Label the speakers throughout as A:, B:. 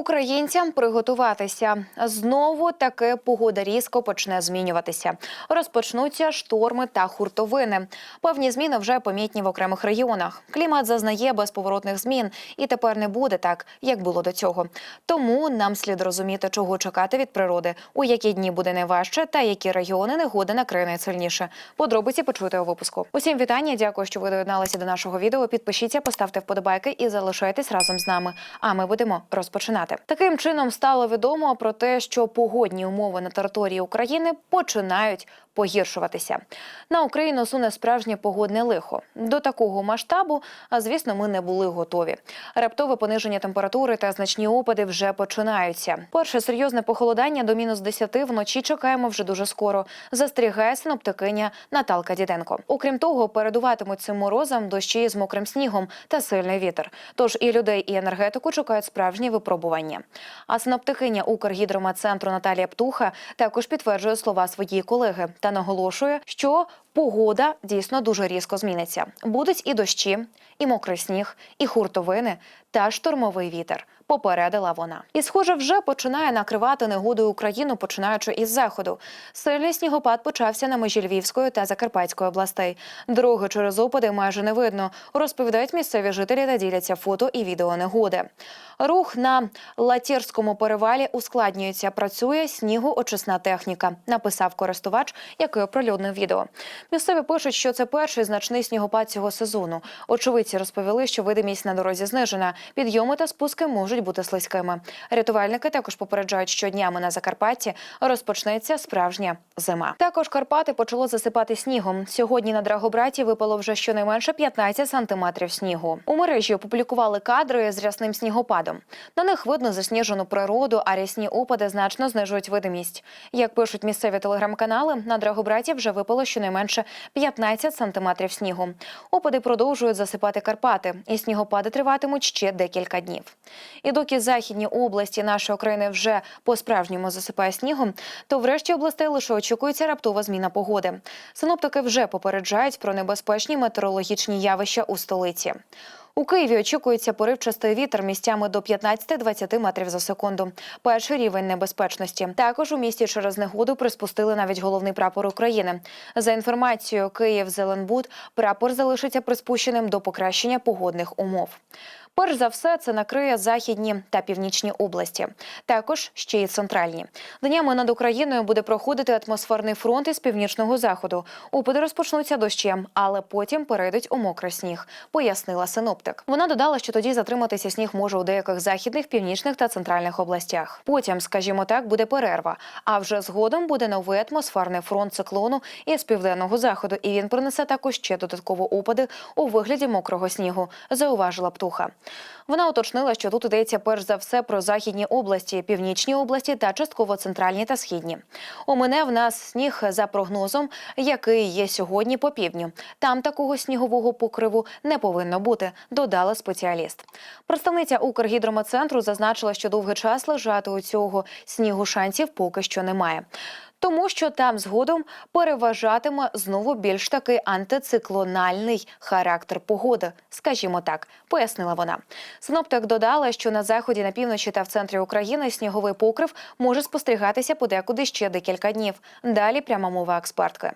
A: Українцям приготуватися знову таки погода різко почне змінюватися. Розпочнуться шторми та хуртовини. Певні зміни вже помітні в окремих регіонах. Клімат зазнає безповоротних змін, і тепер не буде так, як було до цього. Тому нам слід розуміти, чого чекати від природи, у які дні буде найважче, та які регіони негоди накриє найсильніше. Подробиці почуєте у випуску. Усім вітання. Дякую, що ви доєдналися до нашого відео. Підпишіться, поставте вподобайки і залишайтесь разом з нами. А ми будемо розпочинати. Таким чином стало відомо про те, що погодні умови на території України починають погіршуватися. На Україну суне справжнє погодне лихо. До такого масштабу, а звісно, ми не були готові. Раптове пониження температури та значні опади вже починаються. Перше серйозне похолодання до мінус 10 вночі чекаємо вже дуже скоро. Застерігає синоптикиня Наталка Діденко. Окрім того, передуватимуть цим морозам дощі з мокрим снігом та сильний вітер. Тож і людей, і енергетику чекають справжні випробування. А синоптикиня Укргідромецентру Наталія Птуха також підтверджує слова своєї колеги та наголошує, що погода дійсно дуже різко зміниться. Будуть і дощі, і мокрий сніг, і хуртовини та штормовий вітер. Попередила вона, і схоже, вже починає накривати негодою Україну, починаючи із заходу. Сильний снігопад почався на межі Львівської та Закарпатської областей. Дороги через опади майже не видно. Розповідають місцеві жителі та діляться фото і відео негоди. Рух на Латірському перевалі ускладнюється. Працює снігоочисна техніка. Написав користувач, який оприлюднив відео. Місцеві пишуть, що це перший значний снігопад цього сезону. Очевидці розповіли, що видимість на дорозі знижена. Підйоми та спуски можуть бути слизькими. Рятувальники також попереджають, що днями на Закарпатті розпочнеться справжня зима. Також Карпати почало засипати снігом. Сьогодні на Драгобраті випало вже щонайменше 15 сантиметрів снігу. У мережі опублікували кадри з рясним снігопадом. На них видно засніжену природу, а рясні опади значно знижують видимість. Як пишуть місцеві телеграм-канали, на Драгобраті вже випало щонайменше 15 сантиметрів снігу. Опади продовжують засипати Карпати, і снігопади триватимуть ще декілька днів. І доки західні області нашої країни вже по-справжньому засипає снігом, то в решті областей лише очікується раптова зміна погоди. Синоптики вже попереджають про небезпечні метеорологічні явища у столиці. У Києві очікується поривчастий вітер місцями до 15-20 метрів за секунду. Перший рівень небезпечності. Також у місті через негоду приспустили навіть головний прапор України. За інформацією Київ Зеленбуд, прапор залишиться приспущеним до покращення погодних умов. Перш за все, це накриє західні та північні області, також ще й центральні. Днями над Україною буде проходити атмосферний фронт із північного заходу. Опади розпочнуться дощем, але потім перейдуть у мокрий сніг, пояснила синоптик. Вона додала, що тоді затриматися сніг може у деяких західних, північних та центральних областях. Потім, скажімо так, буде перерва. А вже згодом буде новий атмосферний фронт циклону із південного заходу, і він принесе також ще додатково опади у вигляді мокрого снігу. Зауважила птуха. Вона уточнила, що тут йдеться перш за все про західні області, північні області та частково центральні та східні. У мене в нас сніг за прогнозом, який є сьогодні по півдню. Там такого снігового покриву не повинно бути, додала спеціаліст. Представниця Укргідромецентру зазначила, що довгий час лежати у цього снігу шансів поки що немає. Тому що там згодом переважатиме знову більш таки антициклональний характер погоди, скажімо так, пояснила вона. Синоптик додала, що на заході, на півночі та в центрі України сніговий покрив може спостерігатися подекуди ще декілька днів. Далі пряма мова експертки.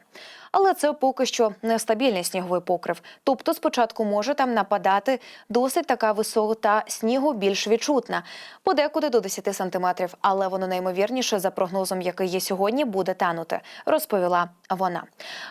A: Але це поки що нестабільний сніговий покрив. Тобто, спочатку може там нападати досить така висота снігу, більш відчутна, подекуди до 10 сантиметрів. Але воно наймовірніше за прогнозом, який є сьогодні, буде танути, розповіла вона.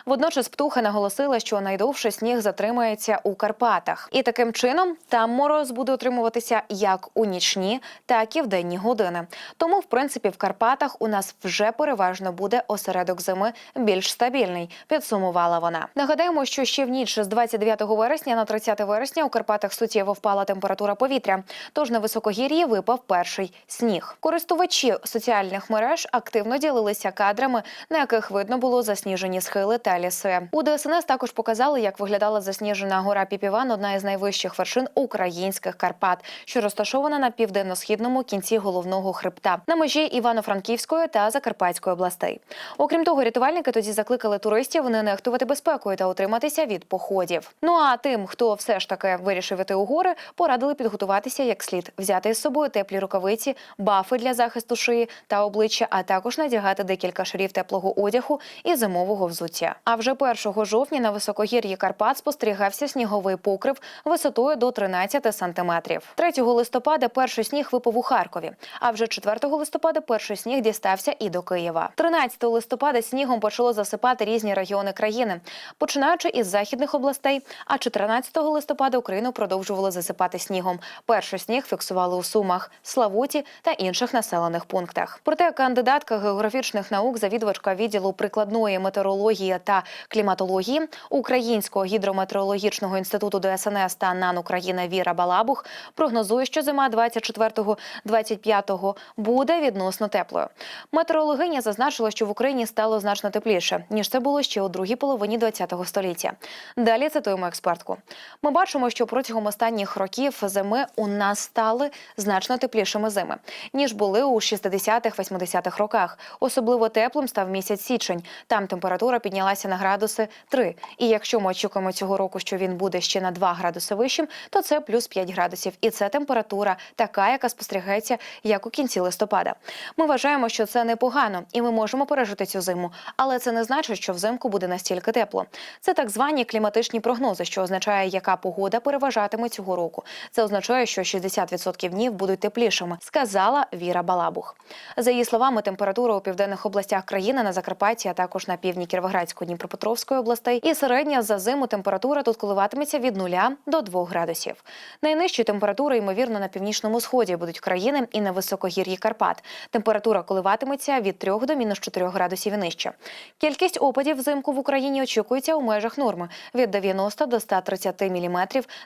A: Водночас птуха наголосила, що найдовше сніг затримається у Карпатах, і таким чином там мороз буде утримуватися як у нічні, так і в денні години. Тому, в принципі, в Карпатах у нас вже переважно буде осередок зими більш стабільний. Підсумувала вона. Нагадаємо, що ще в ніч з 29 вересня на 30 вересня у Карпатах суттєво впала температура повітря. Тож на високогір'ї випав перший сніг. Користувачі соціальних мереж активно ділилися кадрами, на яких видно було засніжені схили та ліси. У ДСНС також показали, як виглядала засніжена гора Піпіван, одна із найвищих вершин українських Карпат, що розташована на південно-східному кінці головного хребта на межі Івано-Франківської та Закарпатської областей. Окрім того, рятувальники тоді закликали туристів закликав не нехтувати безпекою та утриматися від походів. Ну а тим, хто все ж таки вирішив іти у гори, порадили підготуватися як слід, взяти з собою теплі рукавиці, бафи для захисту шиї та обличчя, а також надягати декілька шарів теплого одягу і зимового взуття. А вже 1 жовтня на високогір'ї Карпат спостерігався сніговий покрив висотою до 13 сантиметрів. 3 листопада перший сніг випав у Харкові. А вже 4 листопада перший сніг дістався і до Києва. 13 листопада снігом почало засипати різні регіони країни, починаючи із західних областей. А 14 листопада Україну продовжували засипати снігом. Перший сніг фіксували у Сумах, Славуті та інших населених пунктах. Проте кандидатка географічних наук, завідувачка відділу прикладної метеорології та кліматології Українського гідрометеорологічного інституту ДСНС та НАН України Віра Балабух прогнозує, що зима 24-25 буде відносно теплою. Метеорологиня зазначила, що в Україні стало значно тепліше ніж це було ще у другій половині ХХ століття. Далі цитуємо експертку. Ми бачимо, що протягом останніх років зими у нас стали значно теплішими зими ніж були у 60-х-80-х роках. Особливо теплим став місяць січень. Там температура піднялася на градуси 3. І якщо ми очікуємо цього року, що він буде ще на 2 градуси вищим, то це плюс 5 градусів. І це температура така, яка спостерігається як у кінці листопада. Ми вважаємо, що це непогано, і ми можемо пережити цю зиму. Але це не значить, що взимку буде настільки тепло. Це так звані кліматичні прогнози, що означає, яка погода переважатиме цього року. Це означає, що 60% днів будуть теплішими, сказала Віра Балабух. За її словами, температура у південних областях країни на Закарпатті, а також на півдні Кіровоградської Дніпропетровської областей, і середня за зиму температура тут коливатиметься від 0 до 2 градусів. Найнижчі температури, ймовірно, на північному сході будуть країни і на високогір'ї Карпат. Температура коливатиметься від 3 до мінус 4 градусів і нижче. Кількість опадів взимку в Україні очікується у межах норми від 90 до 130 мм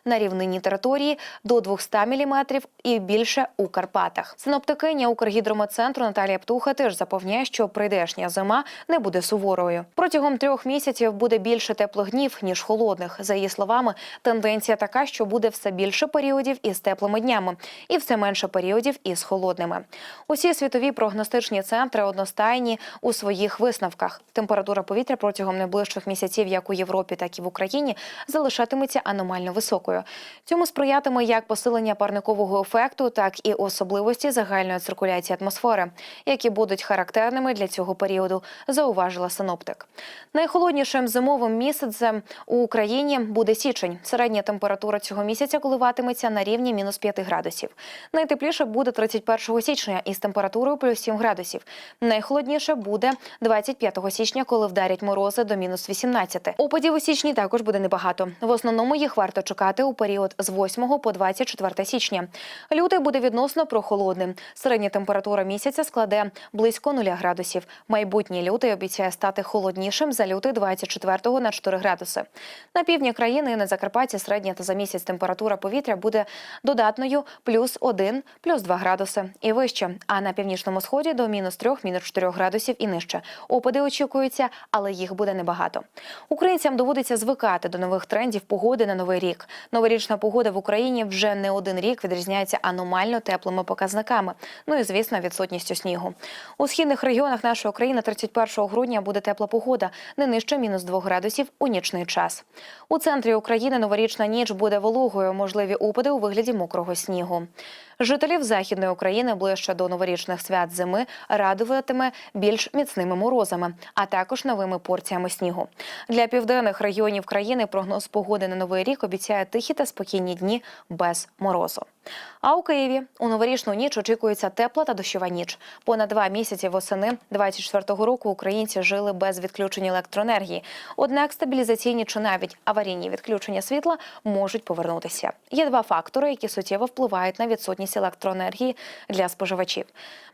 A: на рівнині території до 200 мм і більше у Карпатах. Синоптикиня Укргідрометцентру Наталія Птуха теж запевняє, що прийдешня зима не буде суворою. Протягом трьох місяців буде більше теплих днів ніж холодних. За її словами, тенденція така, що буде все більше періодів із теплими днями, і все менше періодів із холодними. Усі світові прогностичні центри одностайні у своїх висновках. Температура повітря протягом найближчих місяців, як у Європі, так і в Україні, залишатиметься аномально високою. Цьому сприятиме як посилення парникового ефекту, так і особливості загальної циркуляції атмосфери, які будуть характерними для цього періоду, зауважила синоптик. Найхолоднішим зимовим місяцем у Україні буде січень. Середня температура цього місяця коливатиметься на рівні мінус 5 градусів. Найтепліше буде 31 січня із температурою плюс 7 градусів. Найхолодніше буде 25 січня, коли вдарять морози до мінус 18. Опадів у січні також буде небагато. В основному їх варто чекати у період з 8 по 24 січня. Лютий буде відносно прохолодним. Середня температура місяця складе близько 0 градусів. Майбутній лютий обіцяє стати холоднішим за лютий 24 на 4 градуси. На півдні країни і на Закарпатті середня та за місяць температура повітря буде додатною плюс 1, плюс 2 градуси і вище. А на північному сході до мінус 3, мінус 4 градусів і нижче. Опади очікуються, але їх буде небагато. Українцям доводиться звикати до нових трендів погоди на новий рік. Новорічна погода в Україні вже не один рік відрізняється аномально теплими показниками. Ну і звісно, відсутністю снігу. У східних регіонах нашої країни 31 грудня буде тепла погода, не нижче мінус 2 градусів у нічний час. У центрі України новорічна ніч буде вологою, можливі опади у вигляді мокрого снігу. Жителів західної України ближче до новорічних свят зими радуватиме більш міцними морозами, а також новими порціями снігу. Для південних регіонів країни прогноз погоди на новий рік обіцяє тихі та спокійні дні без морозу. А у Києві у новорічну ніч очікується тепла та дощова ніч. Понад два місяці восени 24-го року українці жили без відключення електроенергії. Однак стабілізаційні чи навіть аварійні відключення світла можуть повернутися. Є два фактори, які суттєво впливають на відсутність електроенергії для споживачів.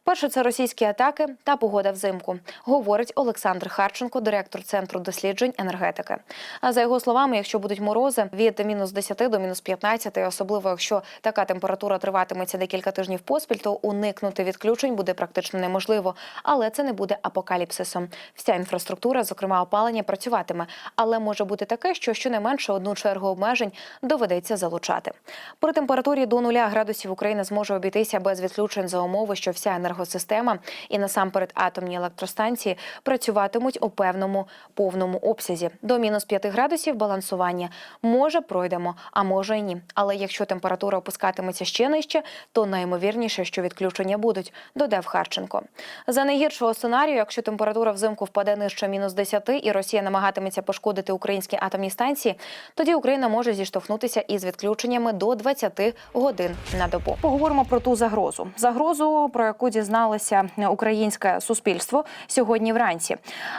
A: Перше це російські атаки та погода взимку, говорить Олександр Харченко, директор центру досліджень енергетики. А за його словами, якщо будуть морози від мінус 10 до мінус 15, особливо якщо така температура температура триватиметься декілька тижнів поспіль, то уникнути відключень буде практично неможливо. Але це не буде апокаліпсисом. Вся інфраструктура, зокрема опалення, працюватиме, але може бути таке, що щонайменше одну чергу обмежень доведеться залучати. При температурі до нуля градусів Україна зможе обійтися без відключень за умови, що вся енергосистема і насамперед атомні електростанції працюватимуть у певному повному обсязі. До мінус 5 градусів балансування може пройдемо, а може й ні. Але якщо температура опускатиметься ще нижче, то найімовірніше, що відключення будуть, додав Харченко. За найгіршого сценарію, якщо температура взимку впаде нижче мінус 10 і Росія намагатиметься пошкодити українські атомні станції, тоді Україна може зіштовхнутися із відключеннями до 20 годин на добу. Поговоримо про ту загрозу. Загрозу, про яку дізналося українське суспільство сьогодні вранці.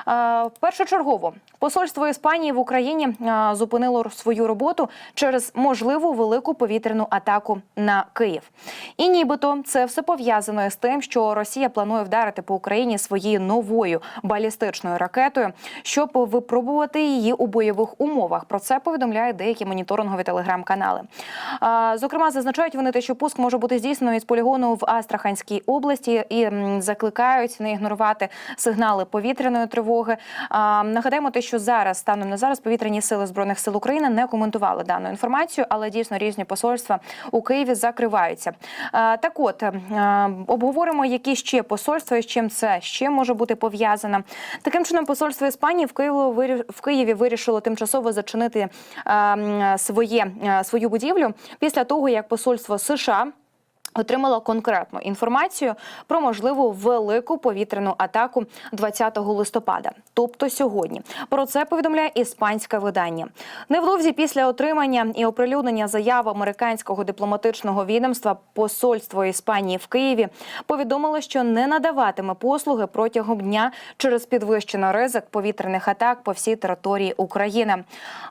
A: Е, Першочергово посольство Іспанії в Україні е, зупинило свою роботу через можливу велику повітряну атаку на Київ. І нібито це все пов'язано з тим, що Росія планує вдарити по Україні своєю новою балістичною ракетою, щоб випробувати її у бойових умовах. Про це повідомляють деякі моніторингові телеграм-канали. Зокрема, зазначають вони те, що пуск може бути здійснено із полігону в Астраханській області і закликають не ігнорувати сигнали повітряної тривоги. Нагадаємо те, що зараз станом на зараз повітряні сили збройних сил України не коментували дану інформацію, але дійсно різні посольства у Києві закриваються. Так, от е, обговоримо, які ще посольства і з чим це ще може бути пов'язано. Таким чином, посольство Іспанії в Києві в Києві вирішило тимчасово зачинити е, своє е, свою будівлю після того, як посольство США. Отримало конкретну інформацію про можливу велику повітряну атаку 20 листопада, тобто сьогодні. Про це повідомляє іспанське видання. Невдовзі після отримання і оприлюднення заяв американського дипломатичного відомства посольство Іспанії в Києві повідомило, що не надаватиме послуги протягом дня через підвищений ризик повітряних атак по всій території України.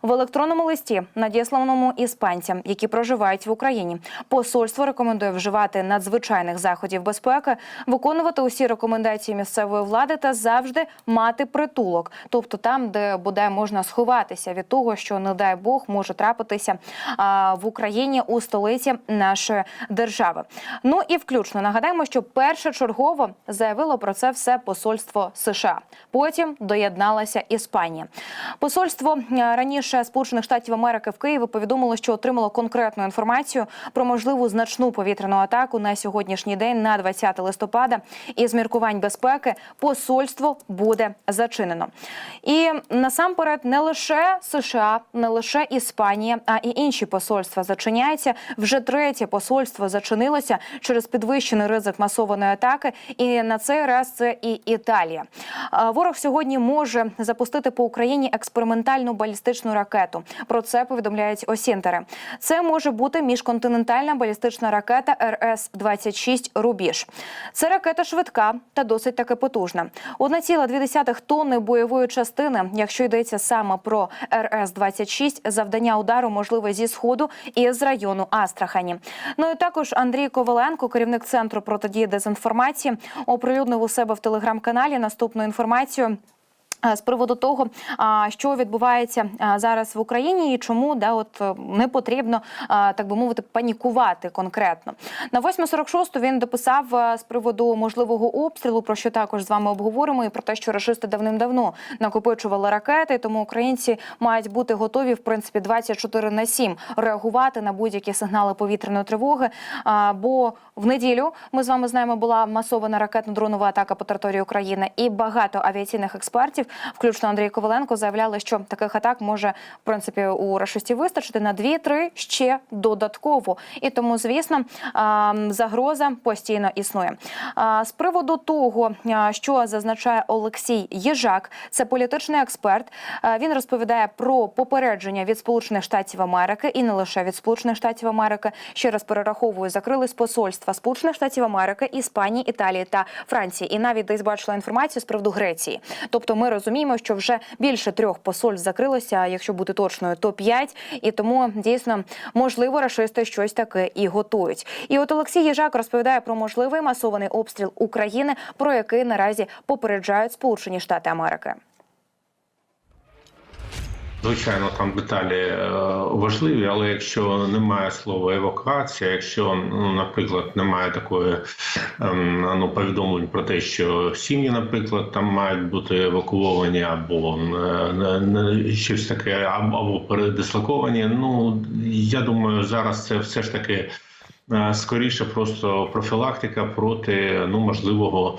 A: В електронному листі, надісланому іспанцям, які проживають в Україні, посольство рекомендує вживати надзвичайних заходів безпеки, виконувати усі рекомендації місцевої влади та завжди мати притулок, тобто там, де буде можна сховатися від того, що не дай Бог може трапитися а, в Україні у столиці нашої держави. Ну і включно нагадаємо, що першочергово заявило про це все посольство США. Потім доєдналася Іспанія. Посольство раніше Сполучених Штатів Америки в Києві повідомило, що отримало конкретну інформацію про можливу значну повітряну атаку на сьогоднішній день, на 20 листопада. І з міркувань безпеки посольство буде зачинено. І насамперед не лише США, не лише Іспанія, а і інші посольства зачиняються. Вже третє посольство зачинилося через підвищений ризик масованої атаки. І на цей раз це і Італія. Ворог сьогодні може запустити по Україні експериментальну балістичну ракету. Про це повідомляють осінтери. Це може бути міжконтинентальна балістична ракета РС-26 Рубіж. Це ракета швидка та досить таки потужна. 1,2 тонни бойової частини, якщо йдеться саме про РС-26, завдання удару можливе зі сходу і з району Астрахані. Ну і також Андрій Коваленко, керівник центру протидії дезінформації, оприлюднив у себе в телеграм-каналі наступну інформацію. Е, З приводу того, що відбувається зараз в Україні, і чому да, от е, не потрібно так би мовити панікувати конкретно на 8.46 він дописав е, з приводу можливого обстрілу, про що також з вами обговоримо, і про те, що рашисти давним-давно накопичували ракети, тому українці мають бути готові в принципі 24 на 7 реагувати на будь-які сигнали повітряної тривоги. Бо в неділю ми з вами знаємо, була масована ракетно-дронова атака по території України, і багато авіаційних експертів, включно Андрій Коваленко, заявляли, що таких атак може в принципі у рашистів вистачити на 2-3 ще додатково. І тому, звісно, загроза постійно існує. З приводу того, що зазначає Олексій Єжак, це політичний експерт. Він розповідає про попередження від Сполучених Штатів Америки і не лише від Сполучених Штатів Америки. Ще раз перераховую, закрились посольства Сполучених Штатів Америки, Іспанії, Італії та Франції. І навіть десь бачила інформацію з приводу Греції. Тобто, ми розуміємо, що вже більше трьох посольств закрилося. Якщо бути точною, то п'ять. І тому дійсно можливо рашисти щось таке і готують. І от Олексій Єжак розповідає про можливий масований обстріл України, про який наразі попереджають Сполучені Штати Америки.
B: Звичайно, там деталі е, важливі, але якщо немає слова евакуація, якщо ну, наприклад, немає такої ем, ну повідомлень про те, що сім'ї, наприклад, там мають бути евакуовані або е, щось таке, або, або передислоковані. Ну я думаю, зараз це все ж таки е, скоріше просто профілактика проти ну можливого.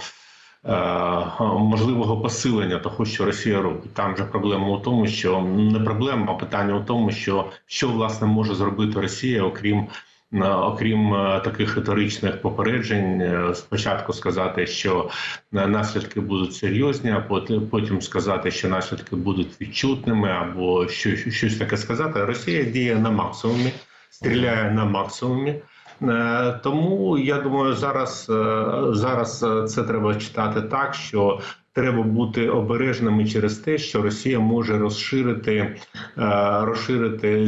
B: Е, Можливого посилення того, що Росія робить, там же проблема у тому, що не проблема, а питання у тому, що що власне може зробити Росія, окрім е, окрім е, таких риторичних попереджень, спочатку сказати, що наслідки будуть серйозні, а потім сказати, що наслідки будуть відчутними, або щось, щось таке сказати. Росія діє на максимумі, стріляє на максимумі. Е, Тому я думаю, зараз, е, зараз е, це треба читати так, що треба бути обережними через те, що Росія може розширити, е, розширити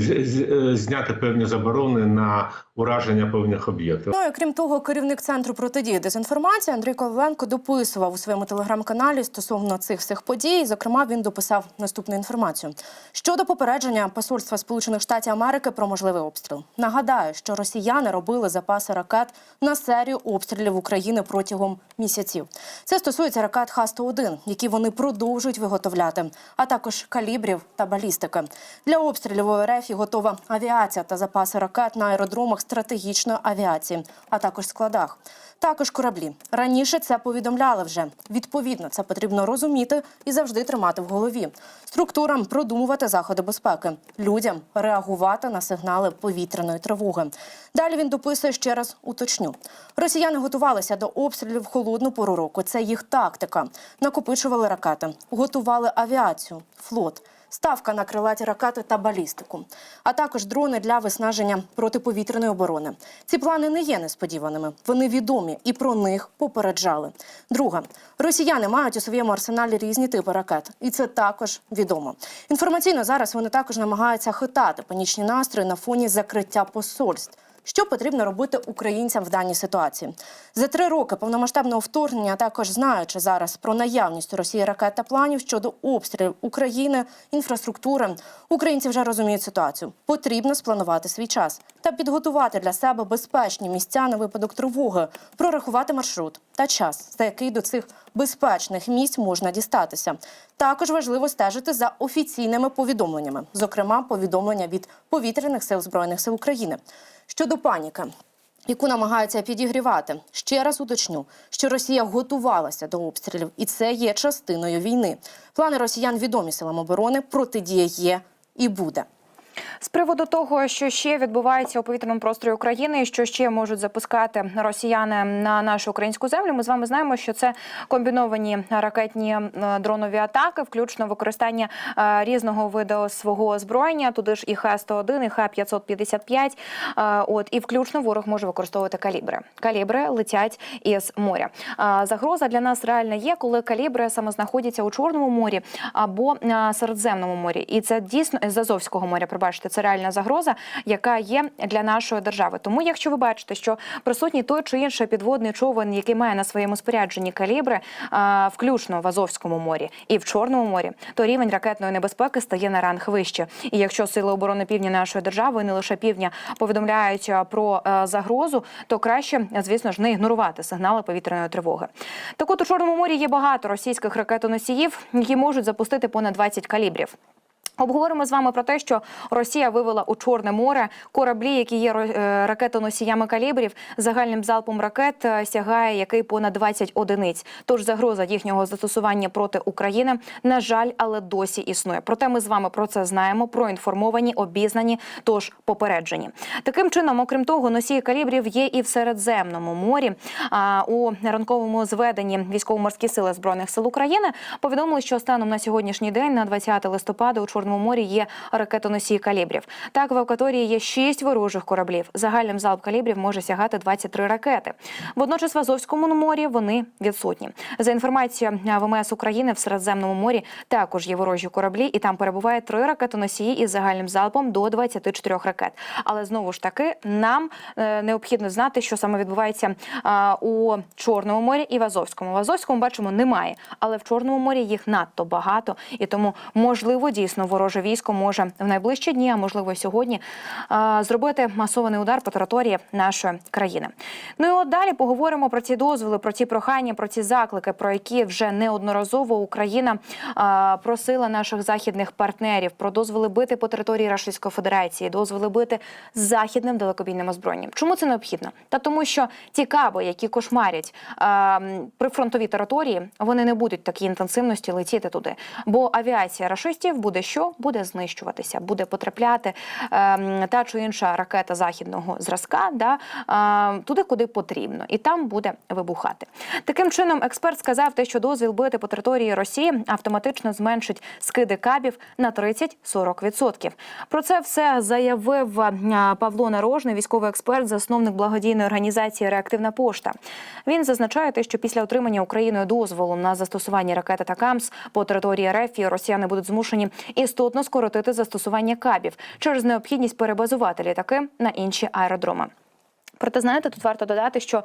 B: зняти певні заборони на ураження певних об'єктів.
C: Ну і крім того, керівник центру протидії дезінформації Андрій Коваленко дописував у своєму телеграм-каналі стосовно цих всіх подій. Зокрема, він дописав наступну інформацію щодо попередження посольства Сполучених Штатів Америки про можливий обстріл. Нагадаю, що росіяни робили запаси ракет на серію обстрілів України протягом місяців. Це стосується ракет Х-101, які вони продовжують виготовляти, а також калібрів та балістики. Для обстрілів РФ готова авіація та запаси ракет на аеродромах стратегічної авіації, а також складах. Також кораблі раніше це повідомляли вже. Відповідно, це потрібно розуміти і завжди тримати в голові. Структурам продумувати заходи безпеки, людям реагувати на сигнали повітряної тривоги. Далі він дописує ще раз уточню. Росіяни готувалися до обстрілів в холодну пору року. Це їх тактика. Накопичували ракети, готували авіацію, флот. Ставка на крилаті ракети та балістику, а також дрони для виснаження протиповітряної оборони. Ці плани не є несподіваними. Вони відомі і про них попереджали. Друге, росіяни мають у своєму арсеналі різні типи ракет, і це також відомо. Інформаційно зараз вони також намагаються хитати панічні настрої на фоні закриття посольств. Що потрібно робити українцям в даній ситуації? За три роки повномасштабного вторгнення, також знаючи зараз про наявність у Росії ракет та планів щодо обстрілів України, інфраструктури, українці вже розуміють ситуацію. Потрібно спланувати свій час та підготувати для себе безпечні місця на випадок тривоги, прорахувати маршрут та час, за який до цих безпечних місць можна дістатися. Також важливо стежити за офіційними повідомленнями, зокрема повідомлення від повітряних сил збройних сил України. Щодо паніки, яку намагаються підігрівати, ще раз уточню, що Росія готувалася до обстрілів, і це є частиною війни. Плани росіян відомі силам оборони, протидія є і буде.
A: З приводу того, що ще відбувається у повітряному просторі України, і що ще можуть запускати росіяни на нашу українську землю, ми з вами знаємо, що це комбіновані ракетні е, дронові атаки, включно використання е, різного виду свого озброєння. Туди ж і Х-101, і Х-555. Е, От і включно ворог може використовувати калібри. Калібри летять із моря. Загроза для нас реальна є, коли калібри саме знаходяться у Чорному морі або Середземному морі, і це дійсно з Азовського моря. Пробачте, це реальна загроза, яка є для нашої держави. Тому, якщо ви бачите, що присутній той чи інший підводний човен, який має на своєму спорядженні калібри, е, включно в Азовському морі і в Чорному морі, то рівень ракетної небезпеки стає на ранг вище. І якщо сили оборони півдня нашої держави, не лише півдня, повідомляють е, про е, загрозу, то краще, звісно ж, не ігнорувати сигнали повітряної тривоги. Так от у Чорному морі є багато російських ракетоносіїв, які можуть запустити понад 20 калібрів. Обговоримо з вами про те, що Росія вивела у Чорне море кораблі, які є е, ракетоносіями калібрів. Загальним залпом ракет е, сягає який понад 20 одиниць. Тож загроза їхнього застосування проти України на жаль, але досі існує. Проте ми з вами про це знаємо. Проінформовані, обізнані, тож попереджені. Таким чином, окрім того, носії калібрів є і в Середземному морі. А у ранковому зведенні військово-морські сили збройних сил України повідомили, що станом на сьогоднішній день, на 20 листопада, у Чорному морі є ракетоносії калібрів. Так, в акваторії є шість ворожих кораблів. Загальним залп калібрів може сягати 23 ракети. Водночас в Азовському морі вони відсутні. За інформацією ВМС України в Середземному морі також є ворожі кораблі, і там перебуває три ракетоносії із загальним залпом до 24 ракет. Але знову ж таки нам е, необхідно знати, що саме відбувається у Чорному морі і в Азовському. В Азовському бачимо немає, але в Чорному морі їх надто багато, і тому можливо дійсно ворог вороже військо може в найближчі дні, а можливо сьогодні, зробити масований удар по території нашої країни. Ну і от далі поговоримо про ці дозволи, про ці прохання, про ці заклики, про які вже неодноразово Україна просила наших західних партнерів про дозволи бити по території Російської Федерації, дозволи бити з західним далекобійним озброєнням. Чому це необхідно? Та тому, що ті каби, які кошмарять прифронтові території, вони не будуть такій інтенсивності летіти туди. Бо авіація рашистів буде що? Буде знищуватися, буде потрапляти е, та чи інша ракета західного зразка, да, е, туди, куди потрібно, і там буде вибухати. Таким чином, експерт сказав, те, що дозвіл бити по території Росії автоматично зменшить скиди кабів на 30-40%. Про це все заявив е, Павло Нарожний, військовий експерт, засновник благодійної організації Реактивна пошта. Він зазначає, те, що після отримання Україною дозволу на застосування ракети та КАМС по території РФ росіяни будуть змушені істотно скоротити застосування кабів через необхідність перебазувати літаки на інші аеродроми. Проте знаєте, тут варто додати, що е,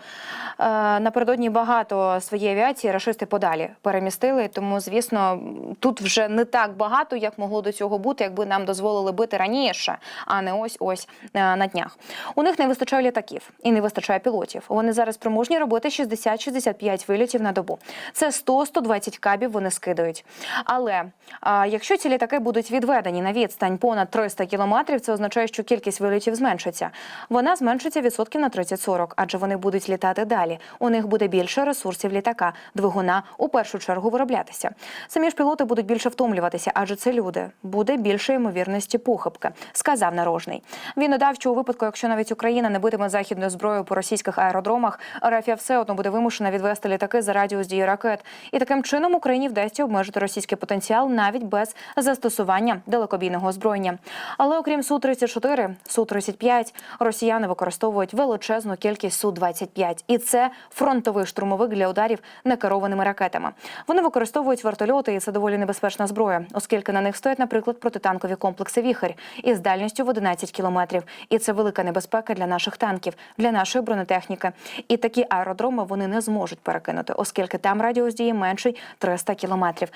A: напередодні багато своєї авіації рашисти подалі перемістили. Тому, звісно, тут вже не так багато, як могло до цього бути, якби нам дозволили бити раніше, а не ось ось е, на днях. У них не вистачає літаків і не вистачає пілотів. Вони зараз спроможні робити 60-65 вилітів на добу. Це 100-120 кабів вони скидають. Але е, якщо ці літаки будуть відведені на відстань понад 300 кілометрів, це означає, що кількість вилітів зменшиться. Вона зменшиться відсотків на 30-40, адже вони будуть літати далі. У них буде більше ресурсів літака, двигуна у першу чергу вироблятися. Самі ж пілоти будуть більше втомлюватися, адже це люди. Буде більше ймовірності похибки, сказав Нарожний. Він додав, що у випадку, якщо навіть Україна не битиме західною зброєю по російських аеродромах, Рафія все одно буде вимушена відвести літаки за радіус дії ракет. І таким чином Україні вдасться обмежити російський потенціал навіть без застосування далекобійного озброєння. Але окрім су 34 су 35 росіяни використовують величезну кількість су 25 і це фронтовий штурмовик для ударів некерованими ракетами. Вони використовують вертольоти, і це доволі небезпечна зброя, оскільки на них стоять, наприклад, протитанкові комплекси «Віхарь» із дальністю в 11 кілометрів. І це велика небезпека для наших танків, для нашої бронетехніки. І такі аеродроми вони не зможуть перекинути, оскільки там радіус дії менший 300 кілометрів.